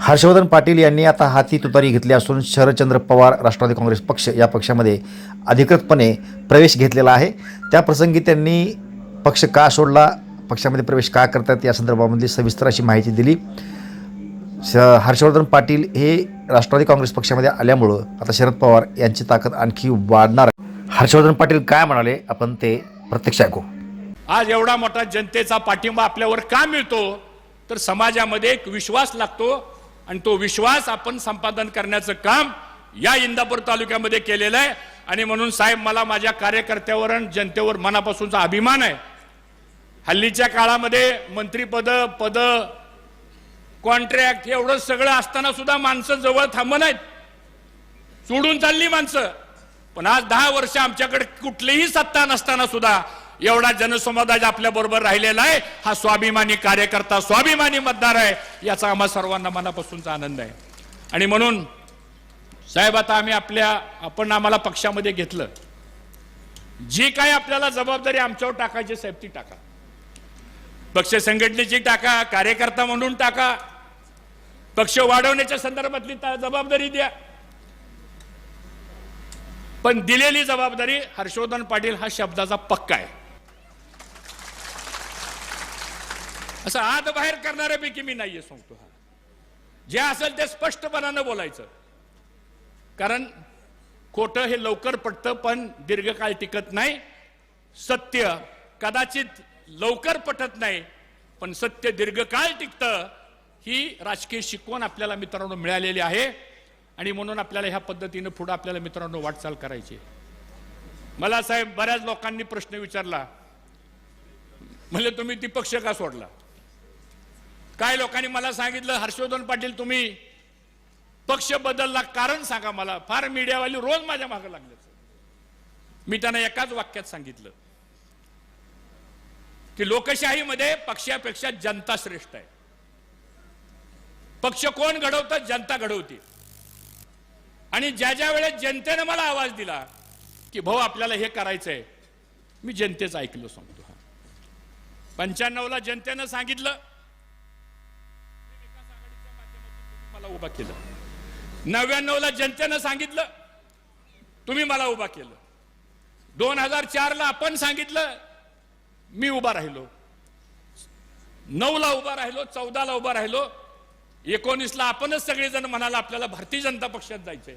हर्षवर्धन पाटील यांनी आता हाती तुतारी घेतली असून शरदचंद्र पवार राष्ट्रवादी काँग्रेस पक्ष या पक्षामध्ये अधिकृतपणे प्रवेश घेतलेला आहे. त्याप्रसंगी त्यांनी पक्ष का सोडला पक्षामध्ये प्रवेश का करतात या संदर्भामधली सविस्तर अशी माहिती दिली. श हर्षवर्धन पाटील हे राष्ट्रवादी काँग्रेस पक्षामध्ये आल्यामुळं आता शरद पवार यांची ताकद आणखी वाढणार हर्षवर्धन पाटील काय म्हणाले? आपण ते प्रत्यक्ष ऐकू. आज एवढा मोठा जनतेचा पाठिंबा आपल्यावर का मिळतो? तर समाजामध्ये एक विश्वास लागतो. आणि तो विश्वास आपण संपादन करण्याचं काम या इंदापूर तालुक्यामध्ये केलेलं आहे. आणि म्हणून साहेब मला माझ्या कार्यकर्त्यावर आणि जनतेवर मनापासूनचा अभिमान आहे. हल्लीच्या काळामध्ये मंत्रीपद पद कॉन्ट्रॅक्ट एवढं सगळं असताना सुद्धा माणसं जवळ थांब नाहीत. सोडून चालली माणसं. पण आज दहा वर्ष आमच्याकडे कुठलीही सत्ता नसताना सुद्धा एवढा जनसमुदाय आपल्या बरोबर राहिलेला आहे हा स्वाभिमानी कार्यकर्ता स्वाभिमानी मतदार आहे याचा आम्हा सर्वांना मनापासूनचा आनंद आहे. आणि म्हणून साहेब आता आम्ही आपल्या आपण आम्हाला पक्षामध्ये घेतलं. जी काय आपल्याला जबाबदारी आमच्यावर टाकायची साहेब ती टाका. पक्ष संघटनेची टाका कार्यकर्ता म्हणून टाका. पक्ष वाढवण्याच्या संदर्भातली जबाबदारी द्या. पण दिलेली जबाबदारी हर्षवर्धन पाटील हा शब्दाचा पक्का आहे. असं आत बाहेर करणाऱ्यापैकी मी नाहीये सांगतो हा. जे असेल ते स्पष्टपणानं बोलायचं. कारण खोटं हे लवकर पटतं पण दीर्घकाळ टिकत नाही. सत्य कदाचित लवकर पटत नाही पण सत्य दीर्घकाळ टिकतं ही राजकीय शिकवण आपल्याला मित्रांनो मिळालेली आहे. आणि म्हणून आपल्याला ह्या पद्धतीनं पुढं आपल्याला मित्रांनो वाटचाल करायची मला साहेब बऱ्याच लोकांनी प्रश्न विचारला. म्हणजे तुम्ही ती पक्ष का सोडला? काय लोकांनी मला सांगितलं हर्षवर्धन पाटील तुम्ही पक्ष बदलला कारण सांगा मला. फार मीडियावाली रोज माझ्या मागे लागले मी त्यांना एकाच वाक्यात सांगितलं की लोकशाहीमध्ये पक्षापेक्षा जनता श्रेष्ठ आहे. पक्ष कोण घडवतं? जनता घडवते. आणि ज्या ज्या वेळेस जनतेनं मला आवाज दिला की भाऊ आपल्याला हे करायचंय मी जनतेचं ऐकलं सांगतो. पंच्याण्णवला जनतेनं सांगितलं विकास आघाडीच्या माध्यमातून तुम्ही मला उभा केलं. नव्याण्णवला जनतेनं सांगितलं तुम्ही मला उभा केलं. दोन हजार चारला आपण सांगितलं मी उभा राहिलो. नऊला उभा राहिलो चौदाला उभा राहिलो. एकोणीसला आपणच सगळेजण म्हणाला आपल्याला भारतीय जनता पक्षात जायचंय.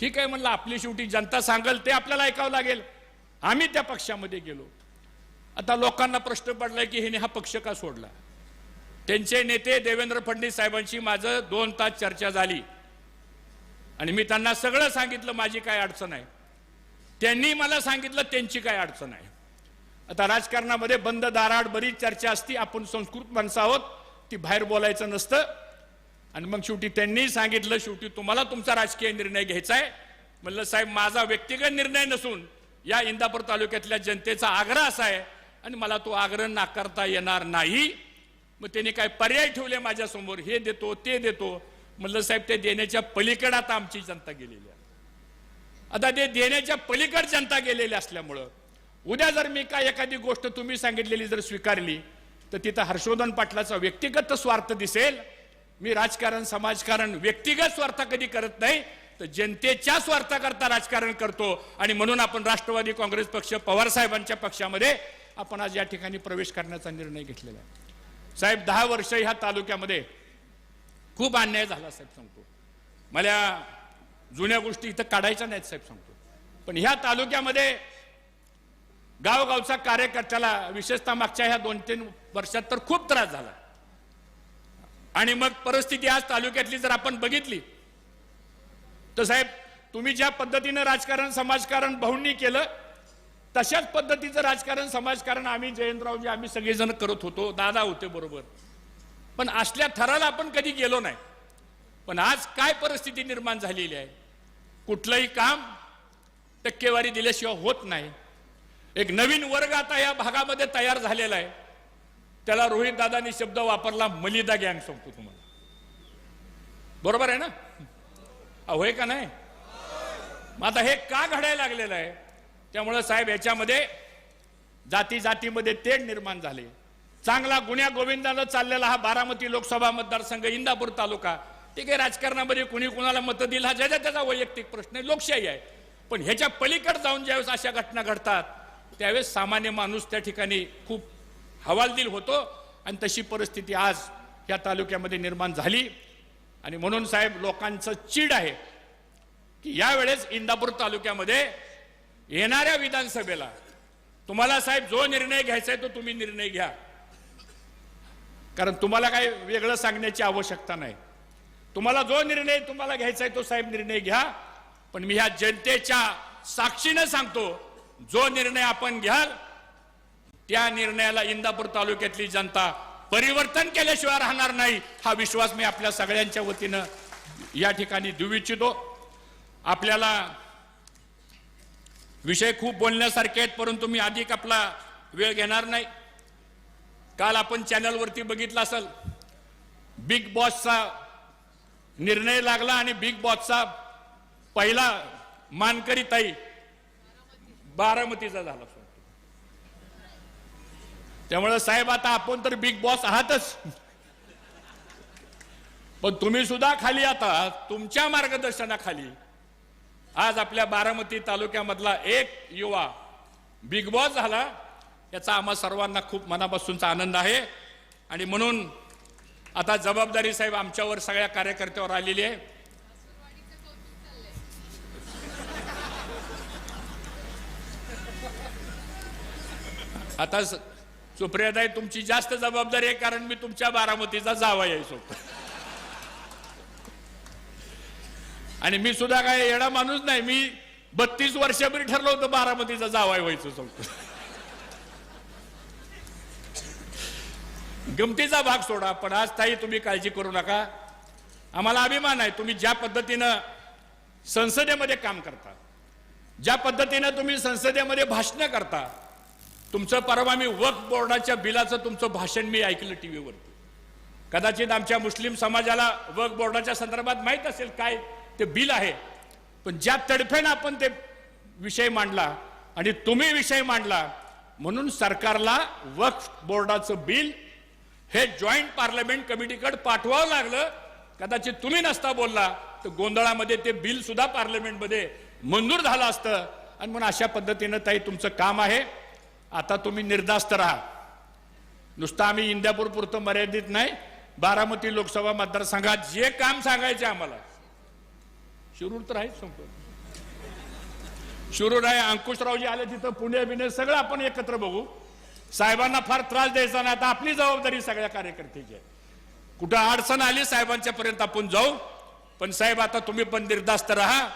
ठीक आहे म्हणलं आपली शेवटी जनता सांगल ते आपल्याला ऐकावं लागेल. आम्ही त्या पक्षामध्ये गेलो. आता लोकांना प्रश्न पडलाय की हिने हा पक्ष का सोडला? त्यांचे नेते देवेंद्र फडणवीस साहेबांशी माझं दोन तास चर्चा झाली. आणि मी त्यांना सगळं सांगितलं माझी काय अडचण आहे. त्यांनी मला सांगितलं त्यांची काय अडचण आहे. आता राजकारणामध्ये बंद दाराड बरीच चर्चा असती आपण संस्कृत माणसं आहोत ती बाहेर बोलायचं नसतं. आणि मग शेवटी त्यांनी सांगितलं शेवटी तुम्हाला तुमचा राजकीय निर्णय घ्यायचा आहे. म्हणलं साहेब माझा व्यक्तिगत निर्णय नसून या इंदापूर तालुक्यातल्या जनतेचा आग्रह असा आहे आणि मला तो आग्रह नाकारता येणार नाही. मग त्यांनी काय पर्याय ठेवले माझ्यासमोर हे देतो ते देतो. म्हणलं साहेब ते देण्याच्या पलीकडे आता आमची जनता गेलेली आहे. आता ते देण्याच्या पलीकड जनता गेलेली असल्यामुळं उद्या जर मी काय एखादी गोष्ट तुम्ही सांगितलेली जर स्वीकारली तर तिथं हर्षवर्धन पाटलाचा व्यक्तिगत स्वार्थ दिसेल. मी राजकारण समाजकारण व्यक्तिगत स्वार्थ कधी करत नाही तर जनतेच्या स्वार्थाकरता राजकारण करतो. आणि म्हणून आपण राष्ट्रवादी काँग्रेस पक्ष पवार साहेबांच्या पक्षामध्ये आपण आज या ठिकाणी प्रवेश करण्याचा निर्णय घेतलेला आहे. साहेब दहा वर्ष ह्या तालुक्यामध्ये खूप अन्याय झाला साहेब सांगतो. मला जुन्या गोष्टी इथं काढायच्या नाहीत साहेब सांगतो. पण ह्या तालुक्यामध्ये गावगावचा कार्यकर्त्याला विशेषतः मागच्या ह्या दोन तीन वर्षात तर खूप त्रास झाला. आणि मग परिस्थिती आज तालुक्यातली जर आपण बघितली तर साहेब तुम्ही ज्या पद्धतीनं राजकारण समाजकारण भाऊंनी केलं तशाच पद्धतीचं राजकारण समाजकारण आम्ही जयंतरावजी आम्ही सगळेजण करत होतो. दादा होते बरोबर. पण असल्या थराला आपण कधी गेलो नाही. पण आज काय परिस्थिती निर्माण झालेली आहे? कुठलंही काम टक्केवारी दिल्याशिवाय होत नाही. एक नवीन वर्ग आता या भागामध्ये तयार झालेला आहे. त्याला रोहित दादानी शब्द वापरला मलिदा गँग सांगतो तुम्हाला. बरोबर आहे ना? अहो, का नाही? मग आता हे का घडायला लागलेलं आहे? त्यामुळं साहेब याच्यामध्ये जाती जातीमध्ये तेढ निर्माण झाले. चांगला गुन्ह्या गोविंदानं चाललेला हा बारामती लोकसभा मतदारसंघ इंदापूर तालुका. ते काही राजकारणामध्ये कुणी कुणाला मतं दिलं हा ज्याचा त्याचा वैयक्तिक प्रश्न आहे लोकशाही आहे. पण ह्याच्या पलीकडे जाऊन ज्यावेळेस अशा घटना घडतात त्यावेळेस सामान्य माणूस त्या ठिकाणी खूप हवालदिल होतो आणि तशी परिस्थिती आज या तालुक्यामध्ये निर्माण झाली. आणि म्हणून साहेब लोकांचं चीड आहे की यावेळेस इंदापूर तालुक्यामध्ये येणाऱ्या विधानसभेला तुम्हाला साहेब जो निर्णय घ्यायचा आहे तो तुम्ही निर्णय घ्या. कारण तुम्हाला काही वेगळं सांगण्याची आवश्यकता नाही. तुम्हाला जो निर्णय तुम्हाला घ्यायचा आहे तो साहेब निर्णय घ्या. पण मी ह्या जनतेच्या साक्षीनं सांगतो जो निर्णय आपण घ्याल त्या निर्णयाला इंदापूर तालुक्यातली जनता परिवर्तन केल्याशिवाय राहणार नाही हा विश्वास मी आपल्या सगळ्यांच्या वतीनं या ठिकाणी देऊ इच्छितो. आपल्याला विषय खूप बोलण्यासारखे आहेत परंतु मी अधिक आपला वेळ घेणार नाही. काल आपण चॅनलवरती बघितलं असेल बिग बॉसचा निर्णय लागला आणि बिग बॉसचा पहिला मानकरी ताई बारामतीचा झाला त्यामुळे साहेब आता आपण तर बिग बॉस आहातच. पण तुम्ही सुद्धा खाली आता तुमच्या मार्गदर्शनाखाली आज आपल्या बारामती तालुक्यामधला एक युवा बिग बॉस झाला. याचा आम्हा सर्वांना खूप मनापासूनचा आनंद आहे. आणि म्हणून आता जबाबदारी साहेब आमच्यावर सगळ्या कार्यकर्त्यावर आलेली आहे. आता स- सुप्रियाताई तुमची जास्त जबाबदारी आहे कारण मी तुमच्या बारामतीचा जावा यायचो आणि मी सुद्धा काय येडा माणूस नाही मी बत्तीस वर्षापूर्वी ठरलं होतं बारामतीचा जावाय व्हायचं सांगतो गमतीचा भाग सोडा पण आज ताई तुम्ही काळजी करू नका. आम्हाला अभिमान आहे तुम्ही ज्या पद्धतीनं संसदेमध्ये काम करता ज्या पद्धतीनं तुम्ही संसदेमध्ये भाषणं करता तुमचं परवा मी वक्फ बोर्डाच्या बिलाचं तुमचं भाषण मी ऐकलं टी व्हीवरती कदाचित आमच्या मुस्लिम समाजाला वक्फ बोर्डाच्या संदर्भात माहीत असेल काय ते बिल आहे. पण ज्या तडफेनं आपण ते विषय मांडला आणि तुम्ही विषय मांडला म्हणून सरकारला वक्फ बोर्डाचं बिल हे जॉईंट पार्लमेंट कमिटीकडे पाठवावं लागलं. कदाचित तुम्ही नसता बोलला तर गोंधळामध्ये ते बिल सुद्धा पार्लमेंटमध्ये मंजूर झालं असतं. आणि म्हणून अशा पद्धतीनं ताई तुमचं काम आहे. आता तुम्ही निर्धास्त राहा. नुसतं आम्ही इंदापूर पुरतं मर्यादित नाही. बारामती लोकसभा मतदारसंघात जे काम सांगायचे आम्हाला शिरूर तर आहेच संपत शिरूर आहे अंकुशरावजी आले तिथं पुणे बिणे सगळं आपण एकत्र बघू. साहेबांना फार त्रास द्यायचा नाही. आता आपली जबाबदारी सगळ्या कार्यकर्त्याची आहे. कुठं अडचण आली साहेबांच्या पर्यंत आपण जाऊ. पण साहेब आता तुम्ही पण निर्धास्त राहा.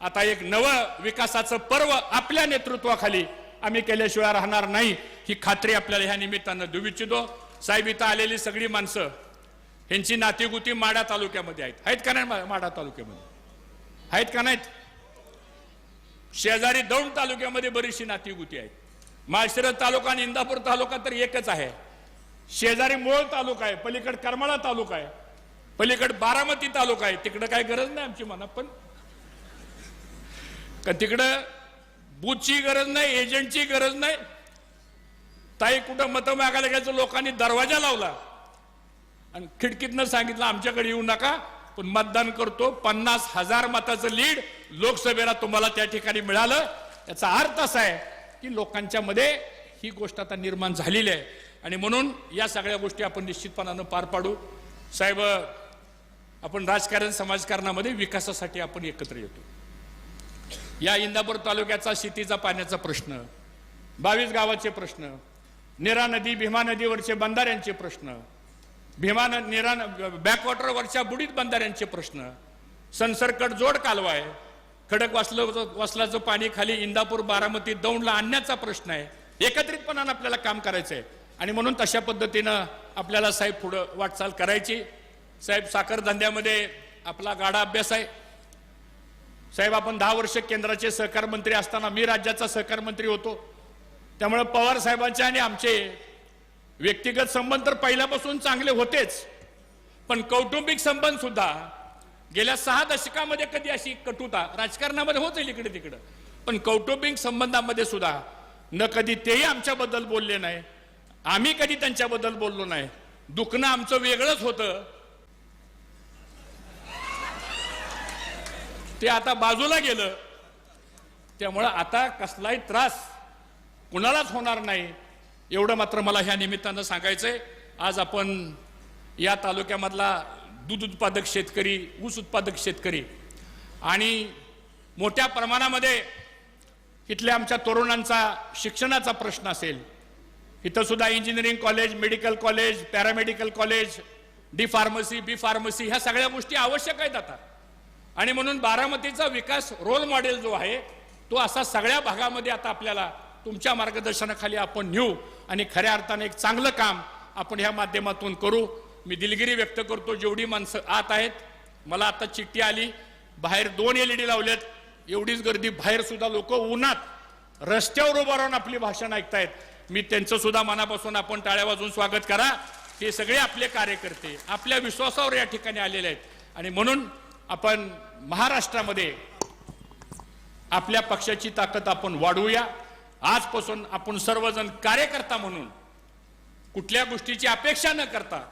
आता एक नवं विकासाचं पर्व आपल्या नेतृत्वाखाली आम्ही केल्याशिवाय राहणार नाही. ही खात्री आपल्याला ह्या निमित्तानं देऊ इच्छितो. साहेब इथं आलेली सगळी माणसं ह्यांची नातीगुती माडा तालुक्यामध्ये आहेत. आहेत का नाही माडा तालुक्यामध्ये? आहेत का नाहीत? शेजारी दौंड तालुक्यामध्ये बरीचशी नातीगुती आहेत. माळशिरस तालुका आणि इंदापूर तालुका तर एकच आहे. शेजारी मोळ तालुका आहे पलीकड करमाळा तालुका आहे पलीकड बारामती तालुका आहे. तिकडं काय गरज नाही आमची मना पण का तिकडं बूथची गरज नाही एजंटची गरज नाही? ताई कुठं मतं मागायला घ्यायचं लोकांनी दरवाजा लावला. आणि खिडकीतनं सांगितलं आमच्याकडे येऊ नका. पण मतदान करतो. पन्नास हजार मताचं लीड लोकसभेला तुम्हाला त्या ठिकाणी मिळालं. याचा अर्थ असा आहे की लोकांच्या मध्ये ही गोष्ट आता निर्माण झालेली आहे. आणि म्हणून या सगळ्या गोष्टी आपण निश्चितपणानं पार पाडू. साहेब आपण राजकारण समाजकारणामध्ये विकासासाठी आपण एकत्र येतो. या इंदापूर तालुक्याचा शेतीचा पाण्याचा प्रश्न बावीस गावाचे प्रश्न नेरा नदी भीमा नदीवरचे बंधाऱ्यांचे प्रश्न भीमा निरान बॅकवॉटर बॅकवॉटरवरच्या बुडीत बंधाऱ्यांचे प्रश्न. संसरकट जोड कालवा आहे खडक वासल वसलाचं पाणी खाली इंदापूर बारामती दौंडला आणण्याचा प्रश्न आहे. एकत्रितपणानं आपल्याला काम करायचं आहे आणि म्हणून तशा पद्धतीनं आपल्याला साहेब पुढं वाटचाल करायची. साहेब साखर धंद्यामध्ये आपला गाडा अभ्यास आहे. साहेब आपण दहा वर्ष केंद्राचे सहकार मंत्री असताना मी राज्याचा सहकार मंत्री होतो. त्यामुळे पवार साहेबांचे आणि आमचे व्यक्तिगत संबंध तर पहिल्यापासून चांगले होतेच. पण कौटुंबिक संबंध सुद्धा गेल्या सहा दशकामध्ये कधी अशी कटुता राजकारणामध्ये होत इकडे तिकडं. पण कौटुंबिक संबंधामध्ये सुद्धा न कधी तेही आमच्याबद्दल बोलले नाही आम्ही कधी त्यांच्याबद्दल बोललो नाही. दुखणं आमचं वेगळंच होतं. ते आता बाजूला गेलं. त्यामुळं आता कसलाही त्रास कुणालाच होणार नाही. एवढं मात्र मला ह्या निमित्तानं सांगायचंय. आज आपण या तालुक्यामधला दूध उत्पादक शेतकरी ऊस उत्पादक शेतकरी आणि मोठ्या प्रमाणामध्ये इथल्या आमच्या तरुणांचा शिक्षणाचा प्रश्न असेल. इथंसुद्धा engineering college medical college paramedical college D pharmacy B pharmacy ह्या सगळ्या गोष्टी आवश्यक आहेत आता. आणि म्हणून बारामतीचा विकास रोल मॉडेल जो आहे तो असा सगळ्या भागामध्ये आता आपल्याला तुमच्या मार्गदर्शनाखाली आपण नेऊ आणि खऱ्या अर्थाने एक चांगलं काम आपण ह्या माध्यमातून करू. मी दिलगिरी व्यक्त करतो जेवढी माणसं आत आहेत मला आता चिठ्ठी आली बाहेर दोन एल ई डी लावलेत एवढीच गर्दी बाहेर सुद्धा लोक उन्हात रस्त्यावर उभं राहून आपली भाषण ऐकतायत. मी त्यांचं सुद्धा मनापासून आपण टाळ्या वाजून स्वागत करा. हे सगळे आपले कार्यकर्ते आपल्या विश्वासावर या ठिकाणी आलेले आहेत. आणि म्हणून आपण महाराष्ट्रामध्ये आपल्या पक्षाची ताकद आपण वाढवूया. आजपासून आपण सर्वजण कार्यकर्ता म्हणून कुठल्या गोष्टीची अपेक्षा न करता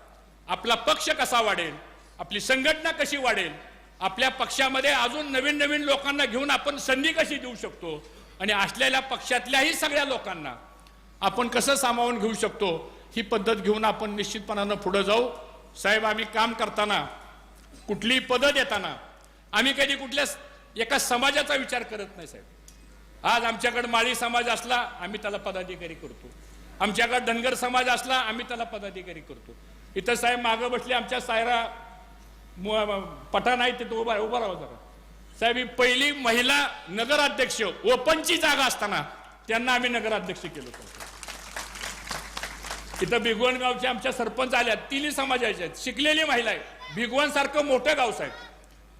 आपला पक्ष कसा वाढेल आपली संघटना कशी वाढेल आपल्या पक्षामध्ये अजून नवीन नवीन लोकांना घेऊन आपण संधी कशी देऊ शकतो आणि असलेल्या पक्षातल्याही सगळ्या लोकांना आपण कसं सामावून घेऊ शकतो ही पद्धत घेऊन आपण निश्चितपणानं पुढं जाऊ. साहेब आम्ही काम करताना कुठलीही पदं देताना आम्ही कधी कुठल्या एका समाजाचा विचार करत नाही साहेब. आज आमच्याकडे माळी समाज असला आम्ही त्याला पदाधिकारी करतो. आमच्याकडे धनगर समाज असला आम्ही त्याला पदाधिकारी करतो. इथं साहेब मागं बसले आमच्या सायरा मु- पठाण आहे तिथं उभा उभा राहा जरा. साहेब ही पहिली महिला नगराध्यक्ष ओपनची जागा असताना त्यांना आम्ही नगराध्यक्ष केलं होतं. इथं भिगवण गावचे आमच्या सरपंच आल्या तिन्ही समाजाच्या आहेत. शिकलेली महिला आहे भिगवण सारखं मोठं गाव साहेब.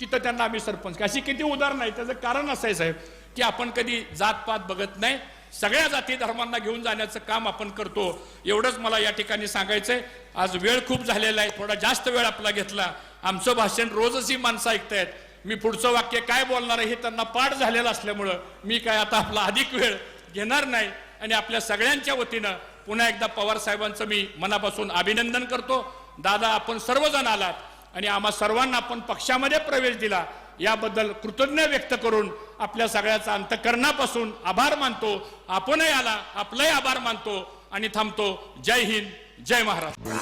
तिथं त्यांना आम्ही सरपंच. अशी किती उदाहरण आहे त्याचं कारण असं आहे साहेब की आपण कधी जातपात बघत नाही. सगळ्या जाती धर्मांना घेऊन जाण्याचं काम आपण करतो. एवढंच मला या ठिकाणी सांगायचंय. आज वेळ खूप झालेला आहे थोडा जास्त वेळ आपला घेतला. आमचं भाषण रोजच ही माणसं ऐकतायत. मी पुढचं वाक्य काय बोलणार आहे हे त्यांना पाठ झालेलं असल्यामुळं मी काय आता आपला अधिक वेळ घेणार नाही. आणि आपल्या सगळ्यांच्या वतीनं पुन्हा एकदा पवार साहेबांचं मी मनापासून अभिनंदन करतो. दादा आपण सर्वजण आलात. आणि आम्हा सर्वांना आपण पक्षामध्ये प्रवेश दिला याबद्दल कृतज्ञ व्यक्त करून आपल्या सगळ्याचा अंतकरणापासून आभार मानतो. आपणही आला आपलाही आभार मानतो आणि थांबतो. जय हिंद जय महाराष्ट्र.